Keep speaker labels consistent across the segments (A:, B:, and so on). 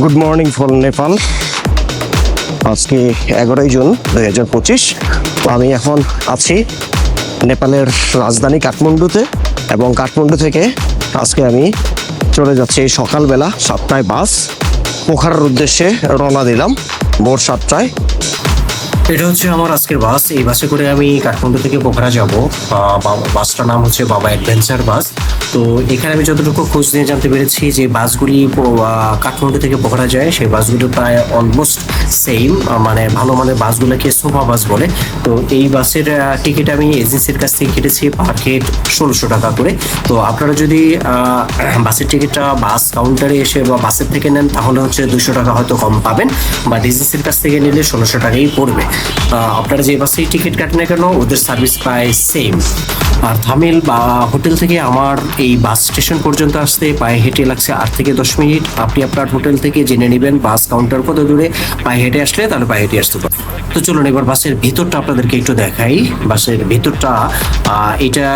A: Good morning for Nepal আজকে এগারোই June দুই হাজার পঁচিশ। আমি এখন আছি নেপালের রাজধানী কাঠমান্ডুতে এবং কাঠমান্ডু থেকে আজকে আমি চলে যাচ্ছি সকালবেলা সাতটায় বাস। পোখারার উদ্দেশ্যে রওনা দিলাম ভোর সাতটায়।
B: এটা হচ্ছে আমার আজকের বাস। এই বাসে করে আমি কাঠমান্ডু থেকে পোখরা যাব। বাসটার নাম হচ্ছে বাবা অ্যাডভেঞ্চার বাস। তো এখানে আমি যতটুকু খোঁজ নিয়ে জানতে পেরেছি যে বাসগুলি কাঠমান্ডু থেকে পোখরা যায়, সেই বাসগুলো প্রায় অলমোস্ট সেম মানে ভালো মানের বাসগুলোকে সোফা বাস বলে। তো এই বাসের টিকিট আমি এজেন্সির কাছ থেকে কেটেছি পার হেড ষোলোশো টাকা করে। তো আপনারা যদি বাসের টিকিটটা বাস কাউন্টারে এসে বা বাসের থেকে নেন, তাহলে হচ্ছে দুশো টাকা হয়তো কম পাবেন বা এজেন্সির কাছ থেকে নিলে ষোলোশো টাকাই পড়বে। আপনারা যে বাসেই টিকিট কাটেন কেন, ওদের সার্ভিস প্রায় সেম আর থামিল বা হোটেল থেকে আমার এই বাস স্টেশন পর্যন্ত আসতে পায়ে হেঁটে লাগছে আট থেকে দশ মিনিট। আপনি আপনার হোটেল থেকে জেনে নেবেন বাস কাউন্টার কত দূরে। পায়ে হেঁটে আসলে তাহলে পায়ে হেঁটে আসতে পারেন তো চলুন এবার বাসের ভিতরটা আপনাদেরকে একটু দেখাই। বাসের ভিতরটা এটা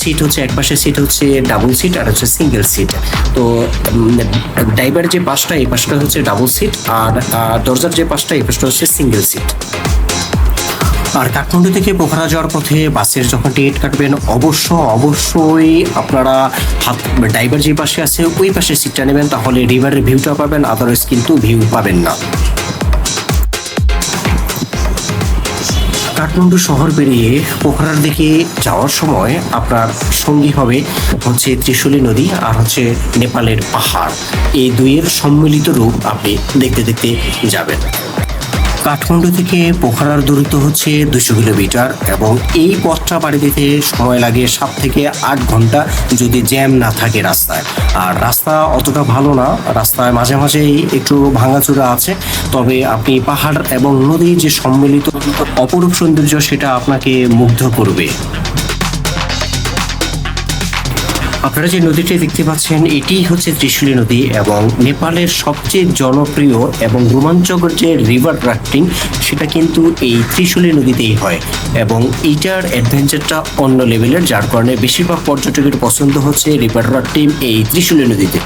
B: সিট হচ্ছে এক পাশে সিট হচ্ছে ডাবল সিট আর হচ্ছে সিঙ্গেল সিট। তো ড্রাইভার যে পাশটা, এই পাশটা হচ্ছে ডাবল সিট আর দরজার যে পাশটা, এই পাশটা হচ্ছে সিঙ্গেল সিট। আর কাঠমান্ডু থেকে পোখরা যাওয়ার পথে বাসের যখন টিকিট কাটবেন, অবশ্য, অবশ্যই আপনারা হাত ড্রাইভার যে পাশে আছে, ওই পাশে সিটটা নেবেন, তাহলে রিভারের ভিউটা পাবেন আদারওয়াইজ কিন্তু ভিউ পাবেন না। কাঠমান্ডু শহর পেরিয়ে পোখরার দিকে যাওয়ার সময় আপনার সঙ্গী হবে হচ্ছে ত্রিশূলী নদী আর হচ্ছে নেপালের পাহাড়। এই দুইয়ের সম্মিলিত রূপ আপনি দেখতে দেখতে যাবেন। কাঠমান্ডু থেকে পোখরার দূরত্ব হচ্ছে দুশো কিলোমিটার এবং এই পথটা পাড়ি দিতে সময় লাগে সাত থেকে আট ঘণ্টা যদি জ্যাম না থাকে রাস্তায়। আর রাস্তা অতটা ভালো না, রাস্তায় মাঝে মাঝেই একটু ভাঙাচোরা আছে। তবে আপনি পাহাড় এবং নদীর যে সম্মিলিত অপরূপ সৌন্দর্য, সেটা আপনাকে মুগ্ধ করবে। আপনারা যে নদীটি দেখতে পাচ্ছেন, এটি হচ্ছে ত্রিশুলী নদী এবং নেপালের সবচেয়ে জনপ্রিয় এবং রোমাঞ্চকর যে রিভার রাফটিং সেটা কিন্তু এই ত্রিশুলী নদীতেই হয় এবং এইটার অ্যাডভেঞ্চারটা অন্য লেভেলের যার কারণে বেশিরভাগ পর্যটকের পছন্দ হচ্ছে রিভার রাফটিং এই ত্রিশুলী নদীতে।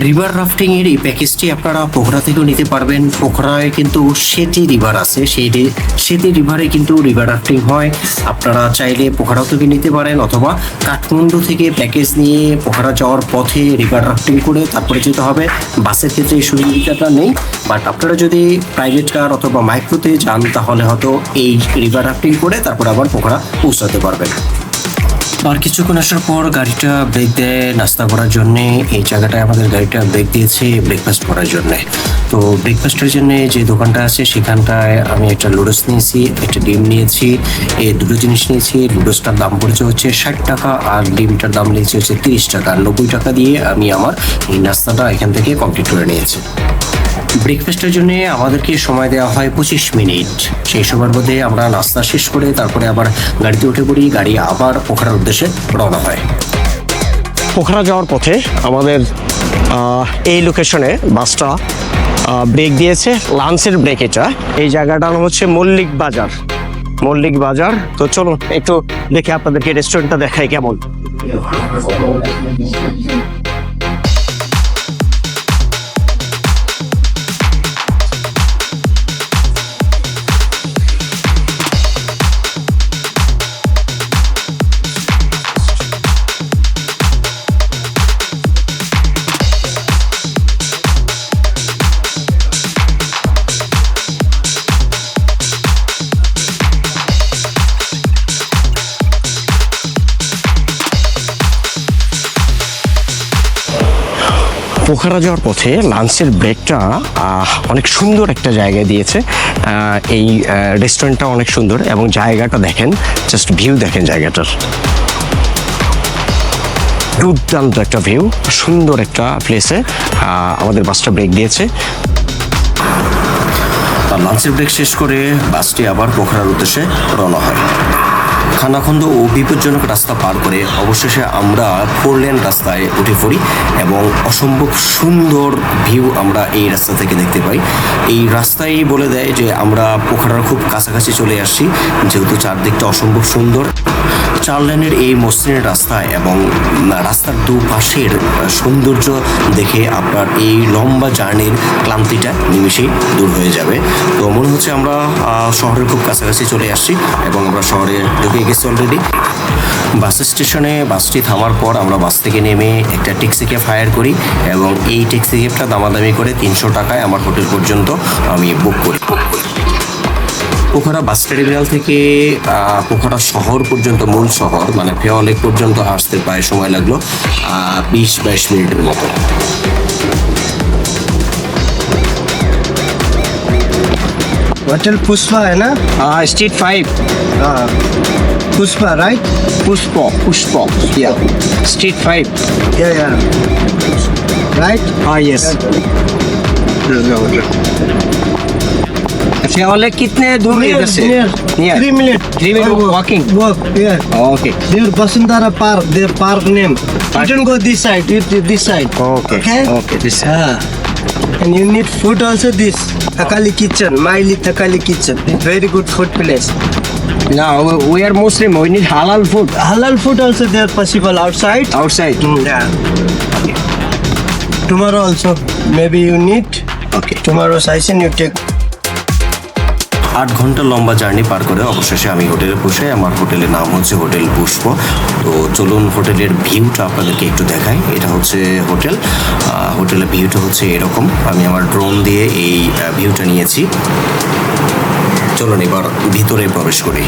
B: রিভার রাফটিং এর এই প্যাকেজটি আপনারা পোখরা থেকেও নিতে পারবেন। পোখরায় কিন্তু সেতি রিভার আছে। সেই সেতি রিভারে কিন্তু রিভার রাফটিং হয়। আপনারা চাইলে পোখরাও থেকে নিতে পারেন অথবা কাঠমান্ডু থেকে প্যাকেজ নিয়ে পোখরা যাওয়ার পথে রিভার রাফটিং করে তারপরে যেতে হবে। বাসের ক্ষেত্রে এই সুবিধাটা নেই। বাট আপনারা যদি প্রাইভেট কার অথবা মাইক্রোতে যান তাহলে হয়তো এই রিভার রাফটিং করে তারপর আবার পোখরা পৌঁছাতে পারবেন। আর কিছুক্ষণ আসার পর গাড়িটা ব্রেক দেয় নাস্তা করার জন্য। এই জায়গাটায় আমাদের গাড়িটা ব্রেক দিয়েছে ব্রেকফাস্ট করার জন্য। তো ব্রেকফাস্টের জন্য যে দোকানটা আছে সেখানটায় আমি একটা লুডোস নিয়েছি, একটা ডিম নিয়েছি, এই দুটো জিনিস নিয়েছি। লুডোসটার দাম পড়েছে হচ্ছে ষাট টাকা আর ডিমটার দাম নিয়েছে হচ্ছে তিরিশ টাকা। নব্বই টাকা দিয়ে আমি আমার এই নাস্তাটা এখান থেকে কমপ্লিট করে নিয়েছি। ব্রেকফাস্টের জন্য আমাদেরকে সময় দেওয়া হয় পঁচিশ মিনিট। সেই সময়ের মধ্যে আমরা নাস্তা শেষ করে তারপরে আবার গাড়িতে উঠে পড়ি, গাড়ি আবার পোখরার উদ্দেশ্যে রওনা হয়।
A: পোখরা যাওয়ার পথে আমাদের এই লোকেশনে বাসটা ব্রেক দিয়েছে লাঞ্চের ব্রেক এটা। এই জায়গাটার নাম হচ্ছে মল্লিক বাজার। মল্লিক বাজার, তো চলুন একটু দেখে আপনাদেরকে রেস্টুরেন্টটা দেখাই কেমন। পোখরা যাওয়ার পথে লাঞ্চের ব্রেকটা অনেক সুন্দর একটা জায়গায় দিয়েছে। এই রেস্টুরেন্টটা অনেক সুন্দর এবং জায়গাটা দেখেন জাস্ট ভিউ দেখেন জায়গাটার। দুর্দান্ত একটা ভিউ সুন্দর একটা প্লেসে আমাদের বাসটা ব্রেক দিয়েছে।
B: লাঞ্চের ব্রেক শেষ করে বাসটি আবার পোখরার উদ্দেশ্যে রওনা হয়। খানাখন্দ ও বিপজ্জনক রাস্তা পার করে অবশেষে আমরা ফোর লেন রাস্তায় উঠে পড়ি এবং অসম্ভব সুন্দর ভিউ আমরা এই রাস্তা থেকে দেখতে পাই। এই রাস্তাই বলে দেয় যে আমরা পোখরার খুব কাছাকাছি চলে আসছি, যেহেতু চারদিকটা অসম্ভব সুন্দর। চার লেনের এই মসৃণ রাস্তায় এবং রাস্তার দুপাশের সৌন্দর্য দেখে আপনার এই লম্বা জার্নির ক্লান্তিটা নিমিশেই দূর হয়ে যাবে। তো মনে হচ্ছে আমরা শহরের খুব কাছাকাছি চলে আসছি এবং আমরা শহরে ঢুকে গেছি অলরেডি বাস স্টেশনে বাসটি থামার পর আমরা বাস থেকে নেমে একটা ট্যাক্সি ক্যাব হায়ার করি এবং এই ট্যাক্সি ক্যাবটা দামাদামি করে তিনশো টাকায় আমার হোটেল পর্যন্ত আমি বুক করি বুক করি। পোখরা বাস টার্মিনাল থেকে আহ, পোখরা শহর পর্যন্ত মূল শহর মানে ফেওয়ালেক পর্যন্ত আসতে প্রায় সময় লাগলো বিশ বাইশ মিনিটের মতো
C: होटल पुष्पा है ना
A: Uh, street 5,
C: हाँ Pushpa right
A: Pushpa, Pushpa. Yeah. Street 5.
C: या या राइट
A: Ah, yes. फेवले कितने दूर है इधर से? Near.
C: Three minute
A: Three minute walking.
C: walk yeah
A: Okay.
C: Their Basundara Park, their park name. You can go this side, you this side.
A: Okay.
C: Okay.
A: Okay. This.
C: Yeah. And you need food also this. Takali kitchen, Miley Takali kitchen. Very good food place.
A: Now we are Muslim. We need halal food
C: Halal food also there possible outside.
A: outside.
C: Mm, Yeah. Okay. Tomorrow also maybe you need.
A: Okay.
C: Tomorrow session you take
B: আট ঘণ্টা লম্বা journey পার করে অবশেষে আমি হোটেলে বসে আমার হোটেলের নাম হচ্ছে হোটেল পুষ্প। তো চলুন হোটেলের ভিউটা আপনাদেরকে একটু দেখাই। এটা হচ্ছে হোটেল। হোটেলের ভিউটা হচ্ছে এরকম। আমি আমার ড্রোন দিয়ে এই ভিউটা নিয়েছি। চলুন এবার ভিতরে প্রবেশ করি।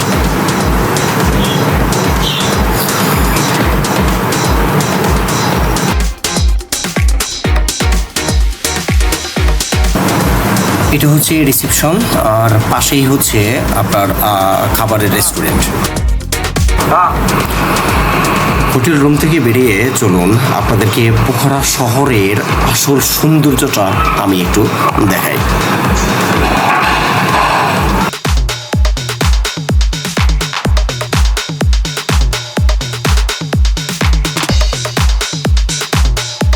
B: এটা হচ্ছে রিসেপশন আর পাশেই হচ্ছে আপনার খাবারের রেস্টুরেন্ট হোটেল রুম থেকে বেরিয়ে চলুন, আপনাদেরকে পোখরা শহরের আসল সৌন্দর্যটা আমি একটু দেখাই।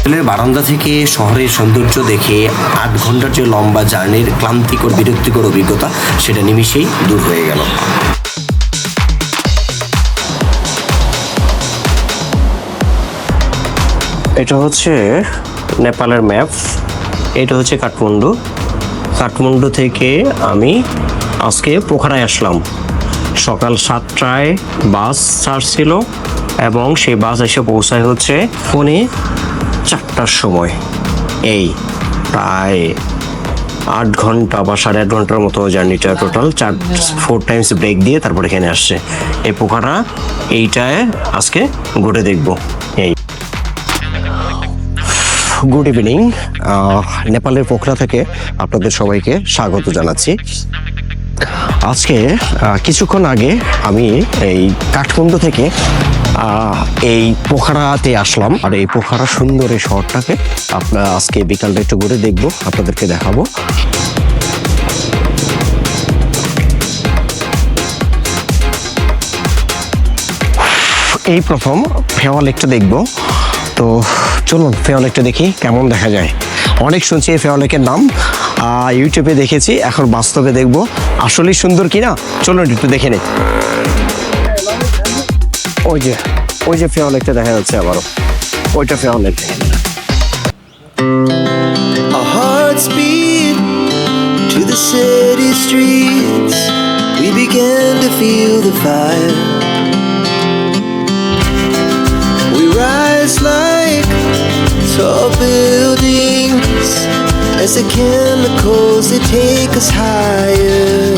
B: হোটেলের বারান্দা থেকে শহরের সৌন্দর্য দেখে আট ঘণ্টার যে লম্বা জার্নির ক্লান্তিকর, বিরক্তিকর অভিজ্ঞতা, সেটা নিমিশেই দূর হয়ে গেল। এটা হচ্ছে নেপালের ম্যাপ। এটা হচ্ছে কাঠমান্ডু। কাঠমান্ডু থেকে আমি আজকে পোখরায় আসলাম। সকাল সাতটায় বাস ছাড়ছিল এবং সেই বাস এসে পৌঁছায় হচ্ছে ফোনে চারটার সময়। এই প্রায় আট ঘণ্টা বা সাড়ে আট ঘণ্টার মতো জার্নিটা টোটাল চার ফোর টাইমস ব্রেক দিয়ে তারপর এখানে আসছে। এই পোখারা এইটায় আজকে ঘুরে দেখব। এই। গুড ইভিনিং নেপালের পোখরা থেকে আপনাদের সবাইকে স্বাগত জানাচ্ছি। আজকে কিছুক্ষণ আগে আমি এই কাঠমান্ডু থেকে এই পোখারাতে আসলাম। আর এই পোখারা সুন্দর এই শহরটাকে। আপনার আজকে বিকালটা একটু ঘুরে দেখব, আপনাদেরকে দেখাবো। এই প্রথম ফেওয়া লেকটা দেখব। তো চলুন ফেওয়া লেকটা দেখি কেমন দেখা যায়। অনেক শুনছি এই ফেওয়া লেকের নাম। ইউটিউবে দেখেছি, এখন বাস্তবে দেখব। আসলেই সুন্দর কিনা? চলুন একটু দেখে নিই। ওই যে ওই যে ফেওয়া লেকটা দেখা যাচ্ছে আবারও ওইটা Phewa lake
D: Our hearts beat to the city streets. We began to feel the fire. We rise like tall buildings as the chemicals they take us higher.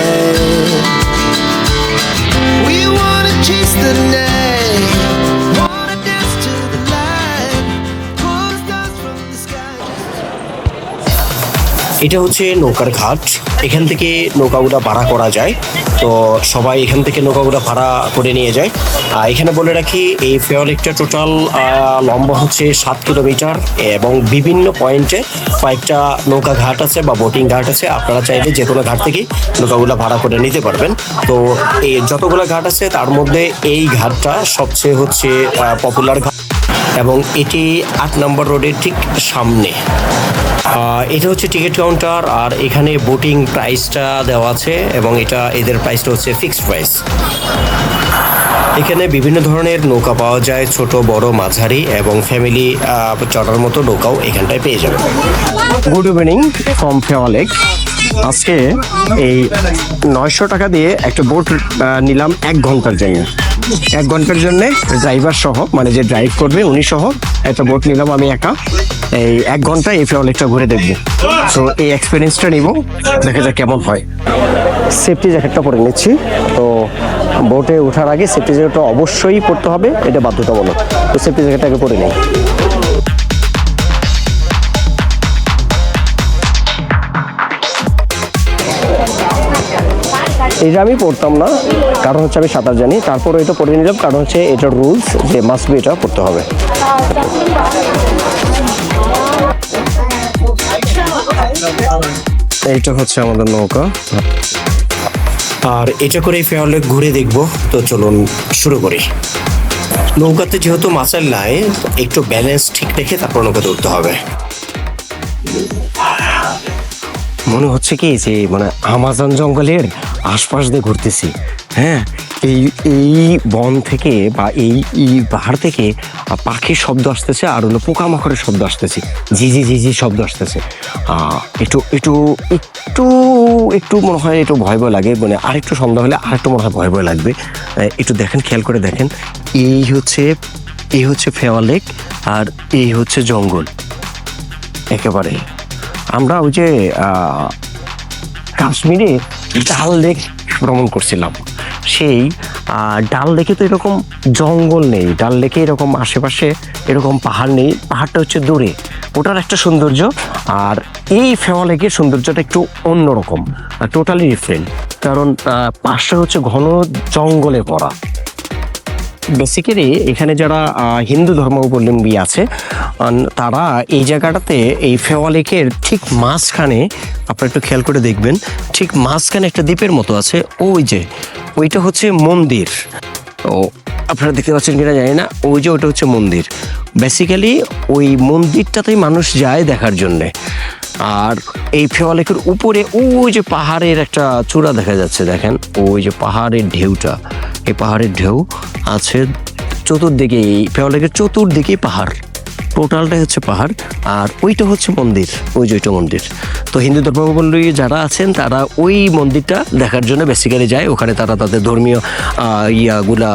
B: এটা হচ্ছে নৌকার ঘাট। এখান থেকে নৌকাগুলো ভাড়া করা যায়। তো সবাই এখান থেকে নৌকাগুলো ভাড়া করে নিয়ে যায়। আর এখানে বলে রাখি, এই ফেয়ারলেকটা টোটাল লম্বা হচ্ছে সাত কিলোমিটার এবং বিভিন্ন পয়েন্টে কয়েকটা নৌকা ঘাট আছে বা বোটিং ঘাট আছে। আপনারা চাইলে যে কোনো ঘাট থেকেই নৌকাগুলো ভাড়া করে নিতে পারবেন। তো এই যতগুলো ঘাট আছে, তার মধ্যে এই ঘাটটা সবচেয়ে হচ্ছে পপুলার ঘাট। এবং এটি আট নম্বর রোডের ঠিক সামনে।
E: এটা হচ্ছে টিকিট কাউন্টার, আর এখানে বোটিং প্রাইসটা দেওয়া আছে, এবং এটা এদের প্রাইসটা হচ্ছে ফিক্সড প্রাইস। এখানে বিভিন্ন ধরনের নৌকা পাওয়া যায়, ছোট, বড়, মাঝারি, এবং ফ্যামিলি চড়ার মতো নৌকাও এখানটায় পেয়ে যাবে।
B: গুড ইভিনিং ফ্রম ফেওয়ালেক আজকে এই নয়শো টাকা দিয়ে একটা বোট নিলাম এক ঘণ্টার জন্য। এক ঘণ্টার জন্য ড্রাইভার সহ মানে যে ড্রাইভ করবে, উনি সহ একটা বোট নিলাম, আমি একা। এই এক ঘণ্টা এই অনেকটা ঘুরে দেখব। সো এই এক্সপিরিয়েন্সটা নিব, দেখা যাক কেমন হয়। সেফটি জ্যাকেটটা পরে নিচ্ছি। তো বোটে ওঠার আগে সেফটি জ্যাকেটটা অবশ্যই পরতে হবে, এটা বাধ্যতামূলক। তো সেফটি জ্যাকেটটাকে পরে নেই। এটা আমি পড়তাম না কারণ হচ্ছে আমি সাঁতার জানি। তারপরে এটা পড়ে নিলাম কারণ হচ্ছে এটার রুলস যে মাস্ট বি এটা পড়তে হবে। এইটা হচ্ছে আমাদের নৌকা।
E: আর এটা করে ফেয়ারলে ঘুরে দেখব তো চলুন শুরু করি। নৌকাতে যেহেতু মাছের নাই একটু ব্যালেন্স ঠিক রেখে তারপর নৌকাতে উঠতে হবে।
B: মনে হচ্ছে কি যে মানে আমাজন জঙ্গলের আশপাশ দিয়ে ঘুরতেছি। হ্যাঁ এই এই বন থেকে বা এই এই পাহাড় থেকে পাখির শব্দ আসতেছে আর হলো পোকামাকড়ের শব্দ আসতেছে। জি জি জি জি, শব্দ আসতেছে। একটু একটু একটু একটু মনে হয় একটু ভয় ভয় লাগে। মানে আরেকটু সন্ধ্যা হলে আরেকটু মনে হয় ভয় ভয় লাগবে একটু দেখেন, খেয়াল করে দেখেন। এই হচ্ছে এই হচ্ছে ফেওয়া লেক আর এই হচ্ছে জঙ্গল। একেবারে। আমরা ওই যে কাশ্মীরে ডাল লেক ভ্রমণ করছিলাম। সেই ডাল লেকে তো এরকম জঙ্গল নেই, ডাল লেকে এরকম আশেপাশে এরকম পাহাড় নেই, পাহাড়টা হচ্ছে দূরে। ওটার একটা সৌন্দর্য, আর এই ফেওয়া লেকের সৌন্দর্যটা একটু অন্যরকম টোটালি ডিফারেন্ট কারণ পাশটা পাশে হচ্ছে ঘন জঙ্গলে পড়া বেসিক্যালি এখানে যারা হিন্দু ধর্মাবলম্বী আছে তারা এই জায়গাটাতে এই ফেওয়া লেকের ঠিক মাঝখানে, আপনারা একটু খেয়াল করে দেখবেন, ঠিক মাঝখানে একটা দ্বীপের মতো আছে, ওই যে, ওইটা হচ্ছে মন্দির। ও, আপনারা দেখতে পাচ্ছেন কিনা জানি না, ওই যে ওটা হচ্ছে মন্দির। বেসিক্যালি ওই মন্দিরটাতেই মানুষ যায় দেখার জন্যে। আর এই ফেওয়া লেকের উপরে ওই যে পাহাড়ের একটা চূড়া দেখা যাচ্ছে, দেখেন, ওই যে পাহাড়ের ঢেউটা। এই পাহাড়ের ঢেউ আছে চতুর্দিকে, এই ফেওয়া লেকের চতুর্দিকে পাহাড়। টোটালটাই হচ্ছে পাহাড়, আর ওইটা হচ্ছে মন্দির, ওই যে ওইটা মন্দির। তো হিন্দু ধর্মাবলম্বী যারা আছেন, তারা ওই মন্দিরটা দেখার জন্য বেসিক্যালি যায়। ওখানে তারা তাদের ধর্মীয় ইয়াগুলা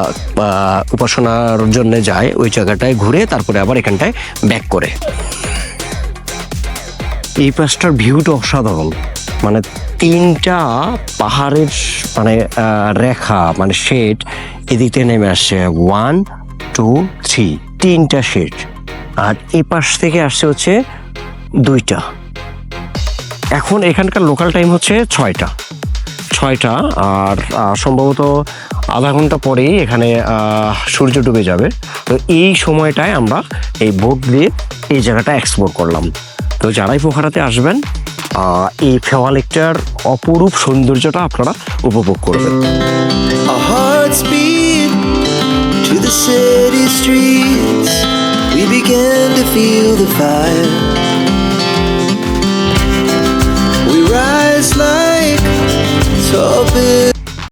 B: উপাসনার জন্য যায়। ওই জায়গাটায় ঘুরে তারপরে আবার এখানটায় ব্যাক করে। এই পাশটার ভিউটা অসাধারণ। মানে তিনটা পাহাড়ের মানে রেখা মানে শেড এদিকে নেমে আসছে। ওয়ান টু থ্রি তিনটা শেড। আর এই পাশ থেকে আসছে হচ্ছে দুইটা। এখন এখানকার লোকাল টাইম হচ্ছে ছয়টা। ছয়টা, আর সম্ভবত আধা ঘণ্টা পরেই এখানে সূর্য ডুবে যাবে। তো এই সময়টায় আমরা এই বোট দিয়ে এই জায়গাটা এক্সপ্লোর করলাম। তো যারাই পোখারাতে আসবেন এই ফেওয়া লেকটার অপরূপ সৌন্দর্যটা আপনারা উপভোগ করবেন।
F: Like, so big.